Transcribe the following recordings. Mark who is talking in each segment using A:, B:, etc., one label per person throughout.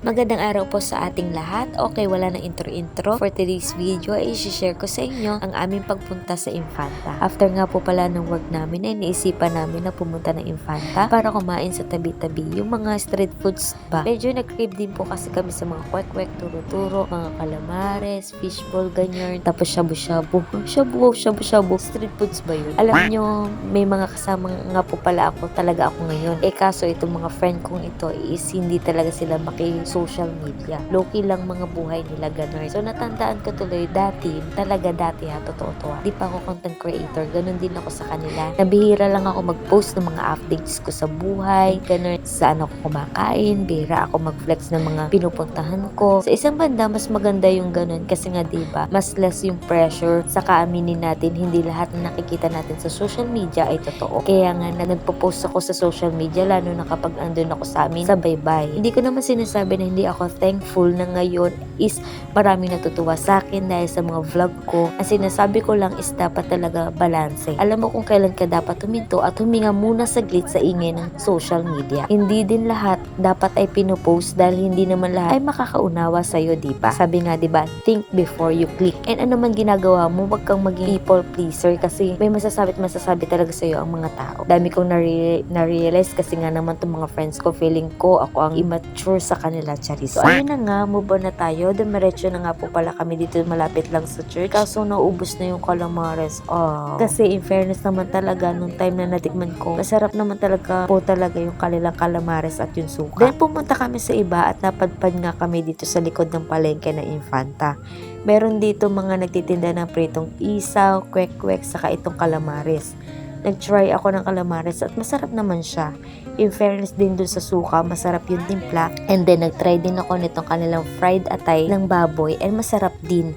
A: Magandang araw po sa ating lahat. Okay, wala na intro-intro. For today's video ay share ko sa inyo ang aming pagpunta sa Infanta. After nga po pala ng work namin ay naisipan namin na pumunta ng Infanta para kumain sa tabi-tabi yung mga street foods ba. Medyo nag-crave din po kasi kami sa mga kwek-kwek, turo-turo, mga calamares, fishball, ganyan. Tapos shabu-shabu. Shabu, shabu-shabu. Street foods ba yun? Alam nyo, may mga kasama nga po pala ako talaga ako ngayon. Eh kaso itong mga friend kong ito is hindi talaga sila maki social media. Low-key lang mga buhay nila ganun. So natandaan ko tuloy dati, talaga dati ha, totoo to. Di pa ako content creator, ganun din ako sa kanila. Nabihira lang ako mag-post ng mga updates ko sa buhay, ganun saan ako kumakain, bihira ako mag-flex ng mga pinupuntahan ko. Sa isang banda, mas maganda yung ganun kasi nga di ba mas less yung pressure sa kaaminin natin, hindi lahat na nakikita natin sa social media ay totoo. Kaya nga na nagpo-post ako sa social media, lalo na kapag andun ako sa amin, sa bye-bye. Hindi ko naman sinasabi na hindi ako thankful na ngayon is marami natutuwa sa akin dahil sa mga vlog ko. Ang sinasabi ko lang is dapat talaga balanse. Alam mo kung kailan ka dapat huminto at huminga muna saglit sa ingay ng social media. Hindi din lahat dapat ay pinopost dahil hindi naman lahat ay makakaunawa sa'yo, di ba? Sabi nga, di ba, think before you click. And ano man ginagawa mo, wag kang maging people pleaser kasi may masasabi at masasabi talaga sa'yo ang mga tao. Dami kong nare- na-realize kasi nga naman itong mga friends ko, feeling ko ako ang immature sa kanila, Charis. So, ayun na nga, move on na tayo. Dumiretso na nga po pala kami dito malapit lang sa church. Kaso naubos na yung calamares. Oh. Kasi in fairness naman talaga, nung time na natikman ko, masarap naman talaga po talaga yung kanilang calamares at yung suka. Then pumunta kami sa iba at napadpad nga kami dito sa likod ng palengke na Infanta. Meron dito mga nagtitinda ng pritong isaw, kwek-kwek, saka itong calamares. Nag-try ako ng calamares at masarap naman siya. In fairness din dun sa suka, masarap yung timpla. And then, nag-try din ako nitong kanilang fried atay ng baboy and masarap din.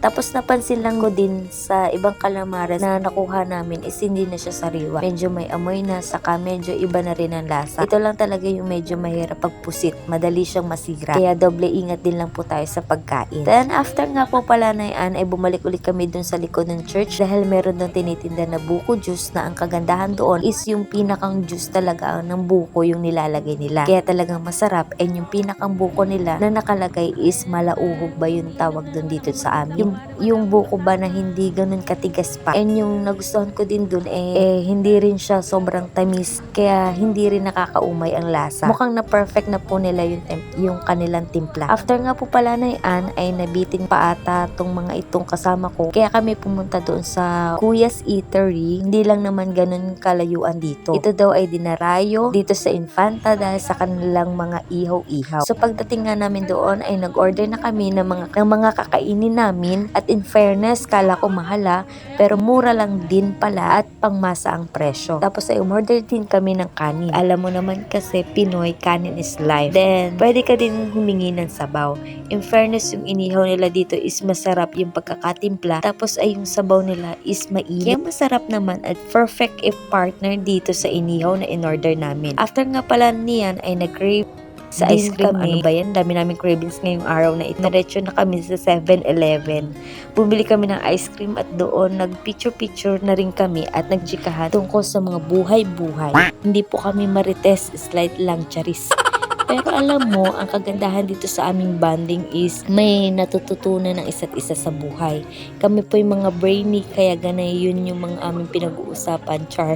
A: Tapos napansin lang ko din sa ibang calamares na nakuha namin is hindi na siya sariwa. Medyo may amoy na, saka medyo iba na rin ang lasa. Ito lang talaga yung medyo mahirap pagpusit. Madali siyang masira. Kaya doble ingat din lang po tayo sa pagkain. Then after nga po pala na yan, ay bumalik ulit kami dun sa likod ng church dahil meron doon tinitinda na buko juice na ang kagandahan doon is yung pinakang juice talaga ng buko yung nilalagay nila. Kaya talagang masarap and yung pinakang buko nila na nakalagay is malauhog ba yung tawag doon dito sa amin. Yung buko ba na hindi ganun katigas pa. And yung nagustuhan ko din dun eh, eh hindi rin siya sobrang tamis kaya hindi rin nakakaumay ang lasa. Mukhang na perfect na po nila yung, yung kanilang timpla. After nga po pala na yan ay nabitin pa ata tong mga itong kasama ko. Kaya kami pumunta doon sa Kuya's Eatery. Hindi lang naman ganun kalayuan dito. Ito daw ay dinarayo dito sa Infanta dahil sa kanilang mga ihaw-ihaw. So pagdating nga namin doon ay nag-order na kami ng mga, ng mga kakainin namin at in fairness, kala ko mahala, pero mura lang din pala at pangmasa ang presyo. Tapos ay umorder din kami ng kanin. Alam mo naman kasi Pinoy, kanin is life. Then, pwede ka din humingi ng sabaw. In fairness, yung inihaw nila dito is masarap yung pagkakatimpla. Tapos ay yung sabaw nila is mainit. Kaya masarap naman at perfect if partner dito sa inihaw na in-order namin. After nga pala niyan ay nag-crave sa ice cream. Ano ba yan? Dami namin cravings ngayong araw na ito. Diretso na kami sa 7-Eleven. Bumili kami ng ice cream at doon nag-picture-picture na rin kami at nagchikahan tungkol sa mga buhay-buhay. Hindi po kami marites, slight lang charis. Pero alam mo, ang kagandahan dito sa aming bonding is may natututunan ng isa't isa sa buhay. Kami po yung mga brainy, kaya ganay yun yung mga aming pinag-uusapan, char.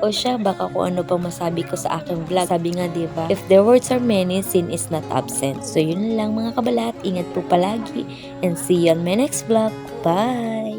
A: O siya, baka kung ano pang masabi ko sa aking vlog. Sabi nga, di ba? If the words are many, sin is not absent. So yun lang mga kabalat. Ingat po palagi. And see you on my next vlog. Bye!